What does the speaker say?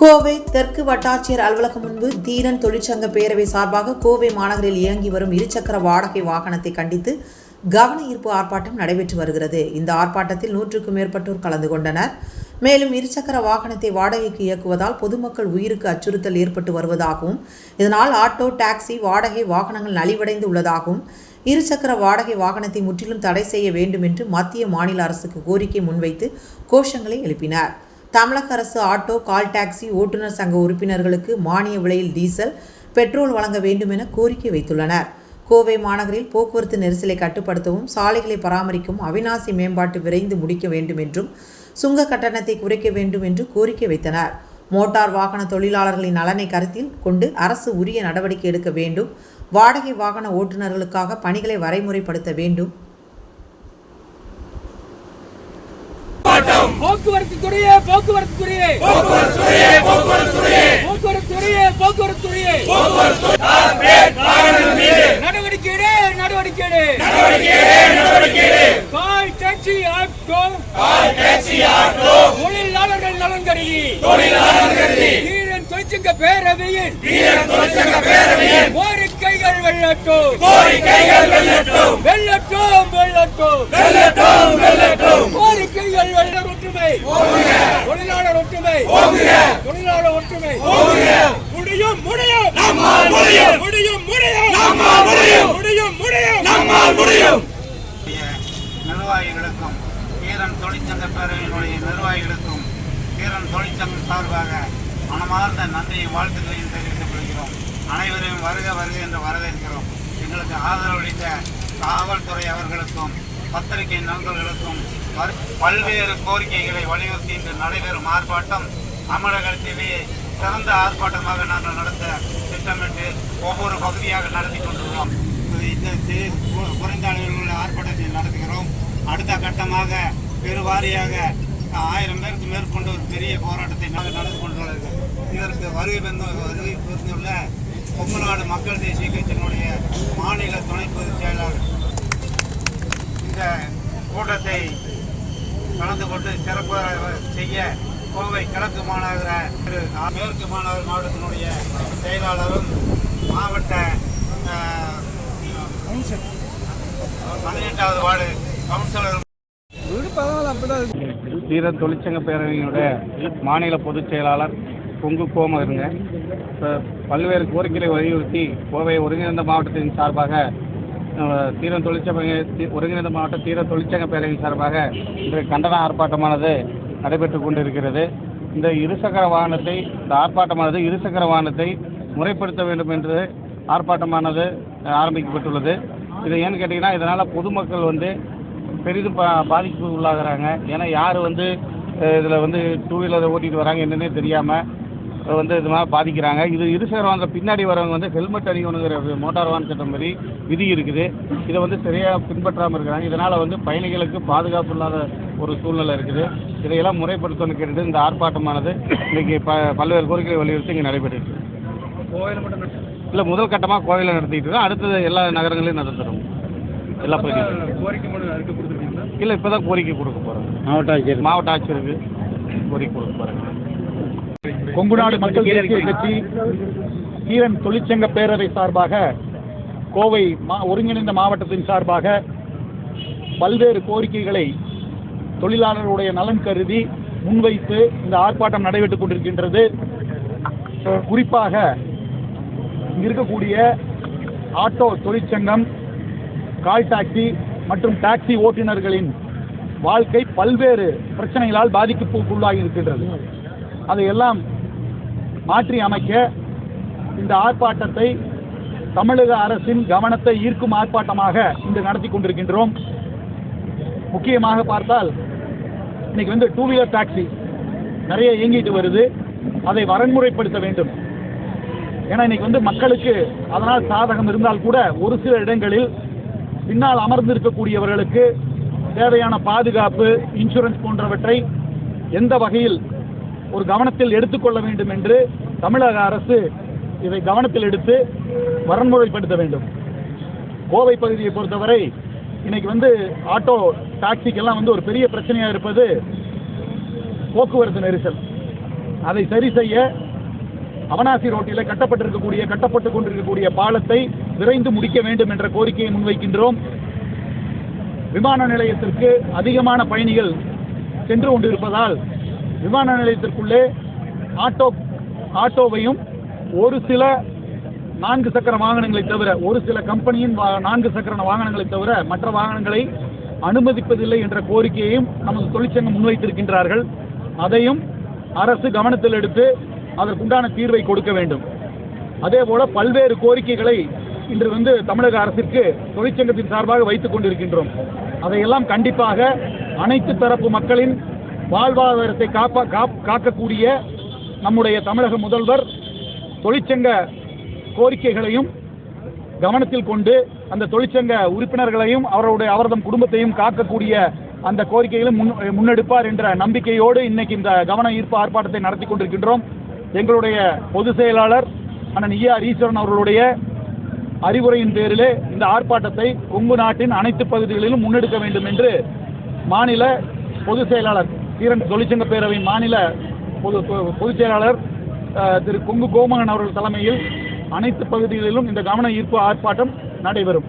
கோவை தெற்கு வட்டாட்சியர் அலுவலகம் முன்பு தீரன் தொழிற்சங்க பேரவை சார்பாக கோவை மாநகரில் இயங்கி வரும் இருசக்கர வாடகை வாகனத்தை கண்டித்து கவன ஈர்ப்பு ஆர்ப்பாட்டம் நடைபெற்று வருகிறது. இந்த ஆர்ப்பாட்டத்தில் நூற்றுக்கும் மேற்பட்டோர் கலந்து கொண்டனர். மேலும் இருசக்கர வாகனத்தை வாடகைக்கு இயக்குவதால் பொதுமக்கள் உயிருக்கு அச்சுறுத்தல் ஏற்பட்டு வருவதாகவும் இதனால் ஆட்டோ டாக்ஸி வாடகை வாகனங்கள் நலிவடைந்து உள்ளதாகவும் இருசக்கர வாடகை வாகனத்தை முற்றிலும் தடை செய்ய வேண்டும் என்று மத்திய மாநில அரசுக்கு கோரிக்கை முன்வைத்து கோஷங்களை எழுப்பினர். தமிழக அரசு ஆட்டோ கால் டாக்ஸி ஓட்டுநர் சங்க உறுப்பினர்களுக்கு மானிய விலையில் டீசல் பெட்ரோல் வழங்க வேண்டும் என கோரிக்கை வைத்துள்ளனர். கோவை மாநகரில் போக்குவரத்து நெரிசலை கட்டுப்படுத்தவும் சாலைகளை பராமரிக்கும் அவிநாசி மேம்பாட்டு விரைந்து முடிக்க வேண்டும் என்றும் சுங்க கட்டணத்தை குறைக்க வேண்டும் என்று கோரிக்கை வைத்தனர். மோட்டார் வாகன தொழிலாளர்களின் நலனை கருத்தில் கொண்டு அரசு உரிய நடவடிக்கை எடுக்க வேண்டும் வாடகை வாகன ஓட்டுநர்களுக்காக பணிகளை வரைமுறைப்படுத்த வேண்டும் போக்குவரத்து துறையே போக்குவரத்து துறையே போக்குவரத்து துறையே போக்குவரத்து துறையே நடவடிக்கை எடு, நடவடிக்கை எடு. Call taxi auto. தொழிலாளர்கள் நலன் கருதி. வீரன் தொழிற்சங்க பேரவையில். கோரிக்கைகள் வெள்ளட்டும் வெள்ளட்டும் வெள்ளட்டும் கோரிக்கைகள் வெள்ள ஒற்றுமை தொழிலாளர் ஒற்றுமை தொழிலாளர் ஒற்றுமை முடியும் முடியும் நம்மால் முடியும் முடியும் முடியும் நம்மால் முடியும் முடியும் முடியும் முடியும். நிர்வாகிகளுக்கும் ஈரன் தொழிற்சங்க பேரவையினுடைய நிர்வாகிகளுக்கும் ஈரன் தொழிற்சங்கம் சார்பாக மனமார்ந்த நன்றியும் வாழ்த்துக்களையும் தெரிவித்துக் கொள்கிறோம். அனைவரையும் வருக வருக என்று வரவேற்கிறோம். எங்களுக்கு ஆதரவளித்த காவல்துறை அவர்களுக்கும் பத்திரிகை நண்பர்களுக்கும் பல்வேறு கோரிக்கைகளை வலியுறுத்தி இன்று நடைபெறும் ஆர்ப்பாட்டம் தமிழகத்திலேயே சிறந்த ஆர்ப்பாட்டமாக நாங்கள் நடத்த திட்டமிட்டு ஒவ்வொரு பகுதியாக நடத்தி கொண்டுள்ளோம். இந்த குறைந்த அளவில் உள்ள ஆர்ப்பாட்டத்தை நடத்துகிறோம். அடுத்த கட்டமாக பெருவாரியாக ஆயிரம் பேருக்கு மேற்கொண்டு ஒரு பெரிய போராட்டத்தை நாங்கள் நடந்து கொண்டுள்ளது இதற்கு வருகை வந்து வருகை புரிந்துள்ள கொங்குநாடு மக்கள் தேசிய கட்சியினுடைய மாநில துணை பொதுச் செயலாளர். இந்த கூட்டத்தை கலந்து கொண்டு சிறப்பாக செய்ய கோவை கிழக்கு மாநகர மேற்கு மாநகர மாவட்டத்தினுடைய செயலாளரும் மாவட்ட பதினெட்டாவது வார்டு தொழிற்சங்க பேரவையினுடைய மாநில பொதுச் செயலாளர் கொங்கு கோமருங்க இப்போ பல்வேறு கோரிக்கைகளை வலியுறுத்தி கோவை ஒருங்கிணைந்த மாவட்டத்தின் சார்பாக தீரன் தொழிற்சங்க ஒருங்கிணைந்த மாவட்ட தீர தொழிற்சங்க பேரவையின் சார்பாக இன்று கண்டன ஆர்ப்பாட்டமானது நடைபெற்று கொண்டிருக்கிறது. இந்த இருசக்கர வாகனத்தை இந்த ஆர்ப்பாட்டமானது இருசக்கர வாகனத்தை முறைப்படுத்த வேண்டும் என்று ஆர்ப்பாட்டமானது ஆரம்பிக்கப்பட்டுள்ளது. இது ஏன்னு கேட்டிங்கன்னா இதனால் பொதுமக்கள் வந்து பெரிதும் பா பாதிப்பு உள்ளாகிறாங்க. ஏன்னா யார் வந்து இதில் வந்து டூ வீலரை ஓட்டிகிட்டு வராங்க என்னன்னே தெரியாமல் வந்து இது மாதிரி பாதிக்கிறாங்க. இது இருசக்கர வாகனத்தில் பின்னாடி வரவங்க வந்து ஹெல்மெட் அணியணுங்கிற மோட்டார் வாகன சட்டம் மாதிரி விதி இருக்குது. இதை வந்து சரியாக பின்பற்றாமல் இருக்கிறாங்க. இதனால் வந்து பயணிகளுக்கு பாதுகாப்பு இல்லாத ஒரு சூழ்நிலை இருக்குது. இதையெல்லாம் முறைப்படுத்தணும்னு கேட்டுட்டு இந்த ஆர்ப்பாட்டமானது இன்றைக்கி ப பல்வேறு கோரிக்கைகளை வலியுறுத்தி இங்கே நடைபெற்று இல்லை முதல் கட்டமாக கோயிலில் நடத்திட்டு இருக்கோம். அடுத்தது எல்லா நகரங்களையும் நடத்துகிறோம் எல்லா பகுதியும் இல்லை இப்போ தான் கோரிக்கை கொடுக்க போகிறோம் மாவட்ட ஆட்சியர். மாவட்ட ஆட்சியருக்கு கோரிக்கை கொடுக்க போகிறேன் கொங்குநாடு மக்கள் தேசிய கட்சி ஈரன் தொழிற்சங்க பேரவை சார்பாக கோவை மா ஒருங்கிணைந்த மாவட்டத்தின் சார்பாக பல்வேறு கோரிக்கைகளை தொழிலாளர்களுடைய நலன் கருதி முன்வைத்து இந்த ஆர்ப்பாட்டம் நடைபெற்றுக் கொண்டிருக்கின்றது. குறிப்பாக இங்கே இருக்கக்கூடிய ஆட்டோ தொழிற்சங்கம் கால் டாக்ஸி மற்றும் டாக்ஸி ஓட்டுநர்களின் வாழ்க்கை பல்வேறு பிரச்சனைகளால் பாதிப்புக்குள்ளாகி இருக்கின்றது. அதையெல்லாம் மாற்றி அமைக்க இந்த ஆர்ப்பாட்டத்தை தமிழக அரசின் கவனத்தை ஈர்க்கும் ஆர்ப்பாட்டமாக இன்று நடத்தி கொண்டிருக்கின்றோம். முக்கியமாக பார்த்தால் இன்னைக்கு வந்து டூ வீலர் டாக்ஸி நிறைய இயங்கிட்டு வருது. அதை வரன்முறைப்படுத்த வேண்டும். ஏன்னா இன்னைக்கு வந்து மக்களுக்கு அதனால் சாதகம் இருந்தால் கூட ஒரு சில இடங்களில் பின்னால் அமர்ந்திருக்கக்கூடியவர்களுக்கு தேவையான பாதுகாப்பு இன்சூரன்ஸ் போன்றவற்றை எந்த வகையில் ஒரு கவனத்தில் எடுத்துக்கொள்ள வேண்டும் என்று தமிழக அரசு இதை கவனத்தில் எடுத்து வரன்முறைப்படுத்த வேண்டும். கோவை பகுதியை பொறுத்தவரை இன்னைக்கு வந்து ஆட்டோ டாக்ஸிக்கெல்லாம் வந்து ஒரு பெரிய பிரச்சனையாக இருப்பது போக்குவரத்து நெரிசல். அதை சரி செய்ய அவனாசி ரோட்டில் கட்டப்பட்டிருக்கக்கூடிய கட்டப்பட்டு கொண்டிருக்கக்கூடிய பாலத்தை விரைந்து முடிக்க வேண்டும் என்ற கோரிக்கையை முன்வைக்கின்றோம். விமான நிலையத்திற்கு அதிகமான பயணிகள் சென்று கொண்டிருப்பதால் விமான நிலையத்திற்குள்ளே ஆட்டோ ஆட்டோவையும் ஒரு சில நான்கு சக்கர வாகனங்களை தவிர ஒரு சில கம்பெனியின் வா- நான்கு சக்கர வாகனங்களை தவிர மற்ற வாகனங்களை அனுமதிப்பதில்லை என்ற கோரிக்கையையும் நமது தொழிற்சங்கம் முன்வைத்திருக்கின்றார்கள். அதையும் அரசு கவனத்தில் எடுத்து அதற்குண்டான தீர்வை கொடுக்க வேண்டும். அதே போல பல்வேறு கோரிக்கைகளை இன்று வந்து தமிழக அரசிற்கு தொழிற்சங்கத்தின் சார்பாக வைத்துக் கொண்டிருக்கின்றோம். அதையெல்லாம் கண்டிப்பாக அனைத்து தரப்பு மக்களின் வாழ்வாதாரத்தை காப்பா காக்கக்கூடிய நம்முடைய தமிழக முதல்வர் தொழிற்சங்க கோரிக்கைகளையும் கவனத்தில் கொண்டு அந்த தொழிற்சங்க உறுப்பினர்களையும் அவருடைய அவரது குடும்பத்தையும் காக்கக்கூடிய அந்த கோரிக்கைகளும் முன் முன்னெடுப்பார் என்ற நம்பிக்கையோடு இன்னைக்கு இந்த கவன ஈர்ப்பு ஆர்ப்பாட்டத்தை நடத்தி கொண்டிருக்கின்றோம். எங்களுடைய பொதுச் செயலாளர் அண்ணன் ஈஆர் ஈஸ்வரன் அவர்களுடைய அறிவுரையின் பேரிலே இந்த ஆர்ப்பாட்டத்தை கொங்கு நாட்டின் அனைத்து பகுதிகளிலும் முன்னெடுக்க வேண்டும் என்று மாநில பொதுச் செயலாளர் ஈரன் தொழிற்சங்க பேரவை மாநில பொது பொ- பொதுச் செயலாளர் திரு கொங்கு கோமகன் அவர்கள் தலைமையில் அனைத்து பகுதிகளிலும் இந்த கவன ஈர்ப்பு ஆர்ப்பாட்டம் நடைபெறும்.